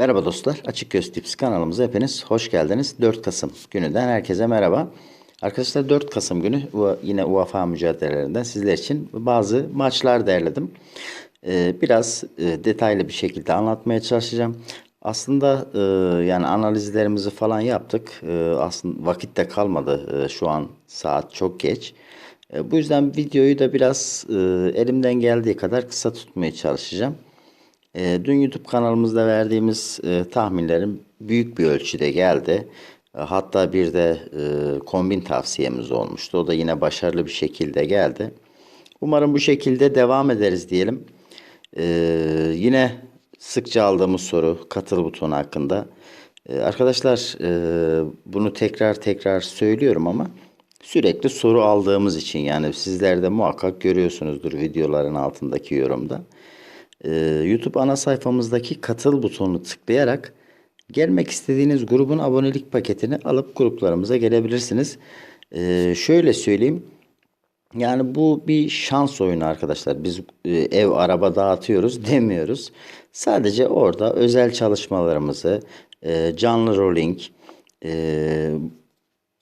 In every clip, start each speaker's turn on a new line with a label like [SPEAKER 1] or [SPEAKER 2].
[SPEAKER 1] Merhaba dostlar. Açık Göz Tips kanalımıza hepiniz hoş geldiniz. 4 Kasım gününden herkese merhaba. Arkadaşlar 4 Kasım günü yine UEFA mücadelelerinden sizler için bazı maçlar derledim. Ee, biraz e, detaylı bir şekilde anlatmaya çalışacağım. Aslında e, yani analizlerimizi falan yaptık. E, aslında vakit de kalmadı. Şu an saat çok geç. Bu yüzden videoyu da biraz elimden geldiği kadar kısa tutmaya çalışacağım. E, dün YouTube kanalımızda verdiğimiz e, tahminlerim büyük bir ölçüde geldi. E, hatta bir de e, kombin tavsiyemiz olmuştu. O da yine başarılı bir şekilde geldi. Umarım bu şekilde devam ederiz diyelim. E, yine sıkça aldığımız soru katıl butonu hakkında. E, arkadaşlar e, bunu tekrar tekrar söylüyorum ama sürekli soru aldığımız için yani sizler de muhakkak görüyorsunuzdur videoların altındaki yorumda. Ee, YouTube ana sayfamızdaki katıl butonunu tıklayarak gelmek istediğiniz grubun abonelik paketini alıp gruplarımıza gelebilirsiniz. Ee, şöyle söyleyeyim. Yani bu bir şans oyunu arkadaşlar. Biz e, ev araba dağıtıyoruz demiyoruz. Sadece orada özel çalışmalarımızı, e, canlı rolling, e,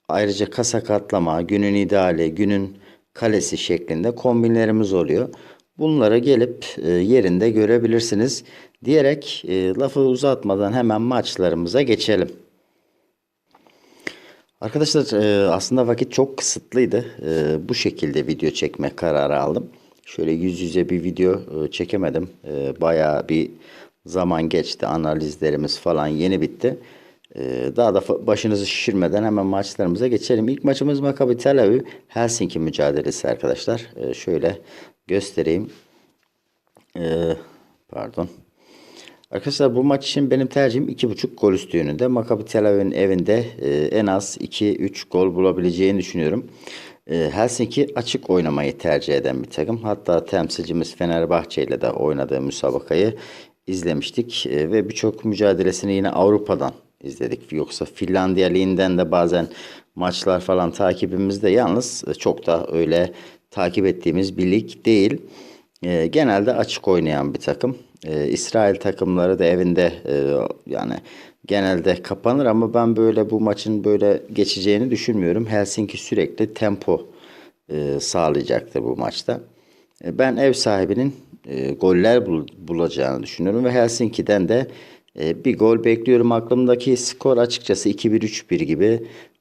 [SPEAKER 1] Ayrıca kasa katlama, günün ideali, günün kalesi şeklinde kombinlerimiz oluyor. Bunlara gelip e, yerinde görebilirsiniz diyerek e, lafı uzatmadan hemen maçlarımıza geçelim. Arkadaşlar e, aslında vakit çok kısıtlıydı. Bu şekilde video çekme kararı aldım. Şöyle yüz yüze bir video çekemedim. Bayağı bir zaman geçti. Analizlerimiz falan yeni bitti. Daha da başınızı şişirmeden hemen maçlarımıza geçelim. İlk maçımız Maccabi Tel Aviv Helsinki mücadelesi arkadaşlar. Şöyle göstereyim. E, pardon. Arkadaşlar bu maç için benim tercihim 2.5 gol üstü yönünde. Maccabi Tel Aviv'in evinde e, en az 2-3 gol bulabileceğini düşünüyorum. E, Helsinki açık oynamayı tercih eden bir takım. Hatta temsilcimiz Fenerbahçe ile de oynadığı müsabakayı izlemiştik. E, ve birçok mücadelesini yine Avrupa'dan izledik. Yoksa Finlandiya Ligi'nden de bazen maçlar falan takibimizde yalnız e, çok da öyle takip ettiğimiz bir lig değil. E, genelde açık oynayan bir takım. E, İsrail takımları da evinde e, yani genelde kapanır ama ben böyle bu maçın böyle geçeceğini düşünmüyorum. Helsinki sürekli tempo e, sağlayacaktır bu maçta. E, ben ev sahibinin e, goller bul- bulacağını düşünüyorum ve Helsinki'den de e, bir gol bekliyorum. Aklımdaki skor açıkçası 2-1-3-1 gibi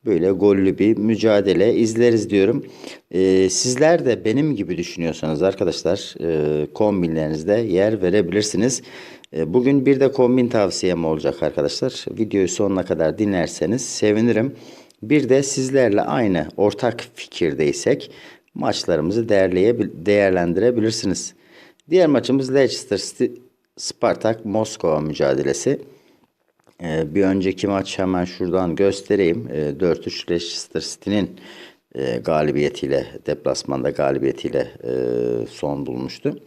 [SPEAKER 1] böyle gollü bir mücadele izleriz diyorum. E, sizler de benim gibi düşünüyorsanız arkadaşlar e, kombinlerinizde yer verebilirsiniz. E, bugün bir de kombin tavsiyem olacak arkadaşlar. Videoyu sonuna kadar dinlerseniz sevinirim. Bir de sizlerle aynı ortak fikirdeysek maçlarımızı değerlendirebilirsiniz. Diğer maçımız Leicester Spartak Moskova mücadelesi. Ee, bir önceki maç hemen şuradan göstereyim. Ee, 4-3 Leicester City'nin e, galibiyetiyle, deplasmanda galibiyetiyle e, son bulmuştu.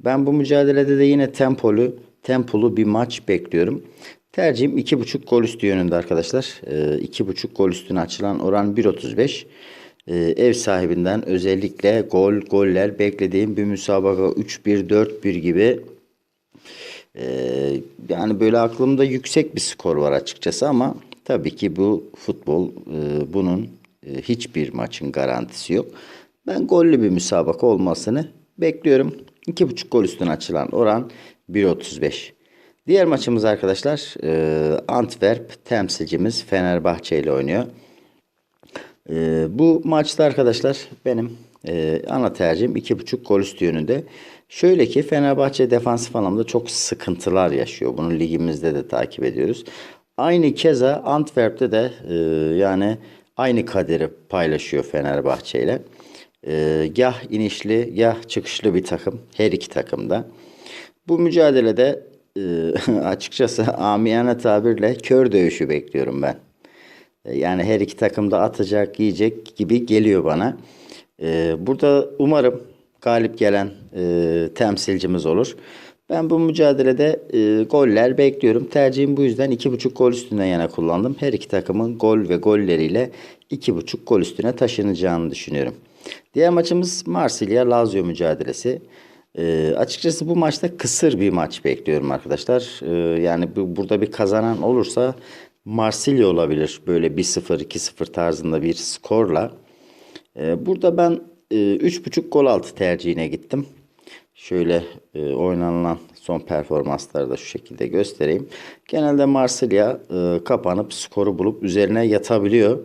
[SPEAKER 1] Ben bu mücadelede de yine tempolu, tempolu bir maç bekliyorum. Tercihim 2.5 gol üstü yönünde arkadaşlar. Ee, 2.5 gol üstüne açılan oran 1.35. Ee, ev sahibinden özellikle gol, goller beklediğim bir müsabaka 3-1, 4-1 gibi yani böyle aklımda yüksek bir skor var açıkçası ama tabii ki bu futbol e, bunun e, hiçbir maçın garantisi yok. Ben gollü bir müsabaka olmasını bekliyorum. 2.5 gol üstüne açılan oran 1.35. Diğer maçımız arkadaşlar e, Antwerp temsilcimiz Fenerbahçe ile oynuyor. Ee, bu maçta arkadaşlar benim e, ana tercihim 2.5 gol üstü yönünde. Şöyle ki Fenerbahçe defansif anlamda çok sıkıntılar yaşıyor. Bunu ligimizde de takip ediyoruz. Aynı keza Antwerp'te de e, yani aynı kaderi paylaşıyor Fenerbahçe ile. E, yah inişli yah çıkışlı bir takım her iki takımda. Bu mücadelede e, açıkçası amiyane tabirle kör dövüşü bekliyorum ben. E, Yani her iki takım da atacak, yiyecek gibi geliyor bana. Ee, burada umarım galip gelen e, temsilcimiz olur. Ben bu mücadelede e, goller bekliyorum. Tercihim bu yüzden 2.5 gol üstüne yana kullandım. Her iki takımın gol ve golleriyle 2.5 gol üstüne taşınacağını düşünüyorum. Diğer maçımız Marsilya Lazio mücadelesi. Ee, açıkçası bu maçta kısır bir maç bekliyorum arkadaşlar. Ee, yani bu, burada bir kazanan olursa Marsilya olabilir. Böyle 1-0, 2-0 tarzında bir skorla. Ee, burada ben e, 3.5 gol altı tercihine gittim. Şöyle e, oynanılan son performansları da şu şekilde göstereyim. Genelde Marsilya e, kapanıp skoru bulup üzerine yatabiliyor.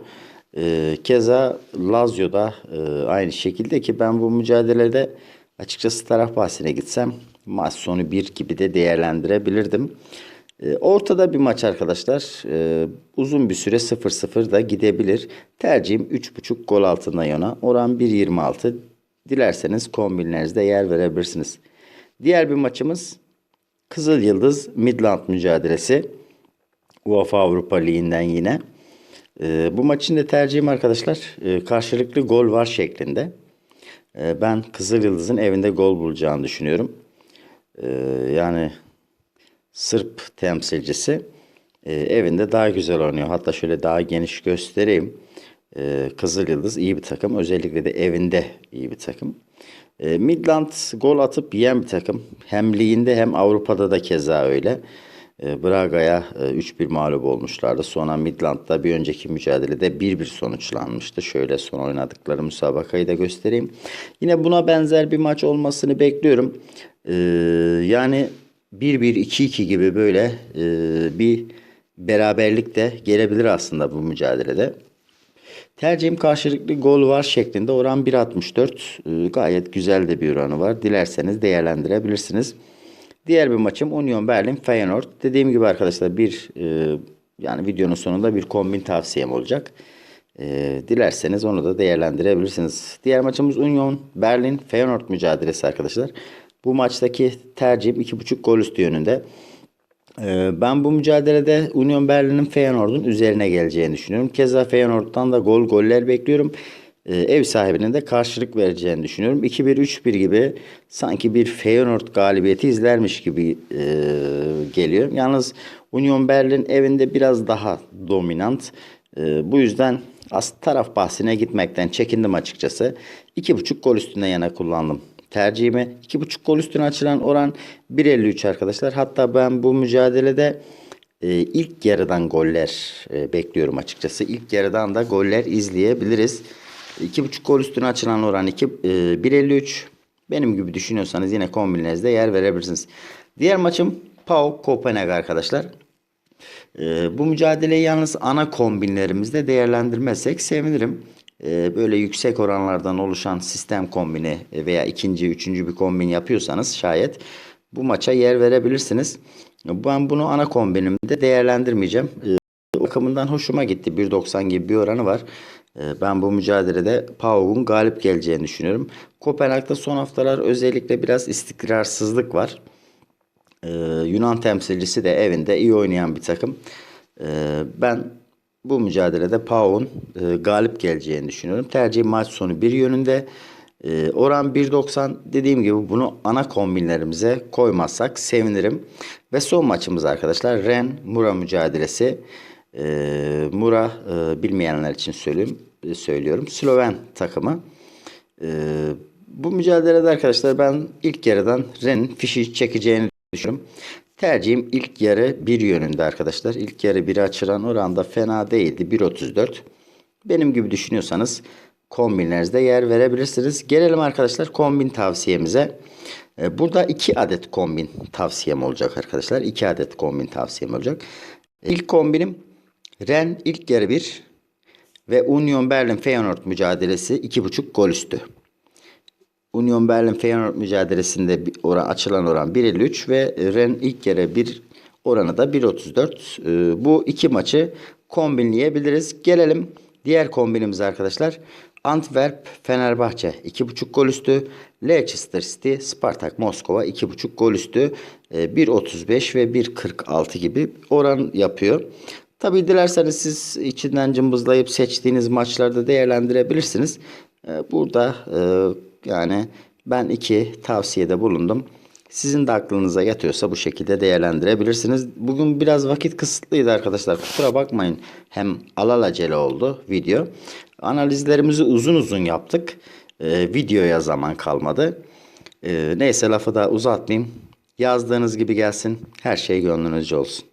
[SPEAKER 1] E, keza Lazio'da e, aynı şekilde ki ben bu mücadelede açıkçası taraf bahsine gitsem maç sonu 1 gibi de değerlendirebilirdim. E, ortada bir maç arkadaşlar. E, uzun bir süre 0-0 da gidebilir. Tercihim 3.5 gol altına yana. Oran 1.26. Dilerseniz kombinlerinizde yer verebilirsiniz. Diğer bir maçımız Kızıl Yıldız Midland mücadelesi. UEFA Avrupa Ligi'nden yine. E, bu maçın da tercihim arkadaşlar e, karşılıklı gol var şeklinde. Ben Kızıl Yıldız'ın evinde gol bulacağını düşünüyorum. Yani Sırp temsilcisi e, evinde daha güzel oynuyor. Hatta şöyle daha geniş göstereyim. E, Kızıl Yıldız iyi bir takım. Özellikle de evinde iyi bir takım. E, Midland gol atıp yiyen bir takım. Hem liginde hem Avrupa'da da keza öyle. E, Braga'ya e, 3-1 mağlup olmuşlardı. Sonra Midland'da bir önceki mücadelede 1-1 sonuçlanmıştı. Şöyle son oynadıkları müsabakayı da göstereyim. Yine buna benzer bir maç olmasını bekliyorum. E, yani 1-1-2-2 gibi böyle e, bir beraberlik de gelebilir aslında bu mücadelede. Tercihim karşılıklı gol var şeklinde oran 1.64 E, gayet güzel de bir oranı var. Dilerseniz değerlendirebilirsiniz. Diğer bir maçım Union Berlin Feyenoord. Dediğim gibi arkadaşlar bir e, yani videonun sonunda bir kombin tavsiyem olacak. E, dilerseniz onu da değerlendirebilirsiniz. Diğer maçımız Union Berlin Feyenoord mücadelesi arkadaşlar. Bu maçtaki tercihim 2.5 gol üstü yönünde. Ee, Ben bu mücadelede Union Berlin'in Feyenoord'un üzerine geleceğini düşünüyorum. Keza Feyenoord'dan da gol goller bekliyorum. Ee, Ev sahibinin de karşılık vereceğini düşünüyorum. 2-1-3-1 gibi sanki bir Feyenoord galibiyeti izlermiş gibi e, geliyor. Yalnız Union Berlin evinde biraz daha dominant. E, bu yüzden as taraf bahsine gitmekten çekindim açıkçası. 2.5 gol üstüne yana kullandım tercihime. 2.5 gol üstüne açılan oran 1.53 arkadaşlar. Hatta ben bu mücadelede e, ilk yarıdan goller e, bekliyorum açıkçası. İlk yarıdan da goller izleyebiliriz. 2.5 gol üstüne açılan oran 2, e, 1.53. Benim gibi düşünüyorsanız yine kombinlerinizde yer verebilirsiniz. Diğer maçım PAOK Kopenhag arkadaşlar. Ee, bu mücadeleyi yalnız ana kombinlerimizde değerlendirmezsek sevinirim. Ee, böyle yüksek oranlardan oluşan sistem kombini veya ikinci, üçüncü bir kombin yapıyorsanız şayet bu maça yer verebilirsiniz. Ben bunu ana kombinimde değerlendirmeyeceğim. Ee, o bakımından hoşuma gitti. 1.90 gibi bir oranı var. Ee, Ben bu mücadelede PAOK'un galip geleceğini düşünüyorum. Kopenhag'da son haftalar özellikle biraz istikrarsızlık var. Yunan temsilcisi de evinde iyi oynayan bir takım. Ben bu mücadelede PAOK'un e, galip geleceğini düşünüyorum. Tercih maç sonu bir yönünde. Ee, oran 1.90 dediğim gibi bunu ana kombinlerimize koymazsak sevinirim. Ve son maçımız arkadaşlar Ren Mura mücadelesi. Ee, Mura e, bilmeyenler için söyleyeyim, e, söylüyorum. Sloven takımı. Ee, bu mücadelede arkadaşlar ben ilk yarıdan Ren'in fişi çekeceğini düşünüyorum. Tercihim ilk yarı bir yönünde arkadaşlar. İlk yarı biri açılan oranda fena değildi. 1.34. Benim gibi düşünüyorsanız kombinlerinizde yer verebilirsiniz. Gelelim arkadaşlar kombin tavsiyemize. Ee, Burada iki adet kombin tavsiyem olacak arkadaşlar. İki adet kombin tavsiyem olacak. İlk kombinim Ren ilk yarı 1 ve Union Berlin Feyenoord mücadelesi 2.5 gol üstü. Union Berlin Feyenoord mücadelesinde oran, açılan oran 1.53 ve Ren ilk yarı bir oranı da 1.34. Ee, bu iki maçı kombinleyebiliriz. Gelelim diğer kombinimize arkadaşlar. Antwerp Fenerbahçe 2.5 gol üstü. Leicester City Spartak Moskova 2.5 gol üstü. Ee, 1.35 ve 1.46 gibi oran yapıyor. Tabi dilerseniz siz içinden cımbızlayıp seçtiğiniz maçlarda değerlendirebilirsiniz. Ee, Burada e, yani ben iki tavsiyede bulundum. Sizin de aklınıza yatıyorsa bu şekilde değerlendirebilirsiniz. Bugün biraz vakit kısıtlıydı arkadaşlar. Kusura bakmayın. Hem alelacele oldu video. Analizlerimizi uzun uzun yaptık. Ee, videoya zaman kalmadı. Ee, neyse lafı da uzatmayayım. Yazdığınız gibi gelsin. Her şey gönlünüzce olsun.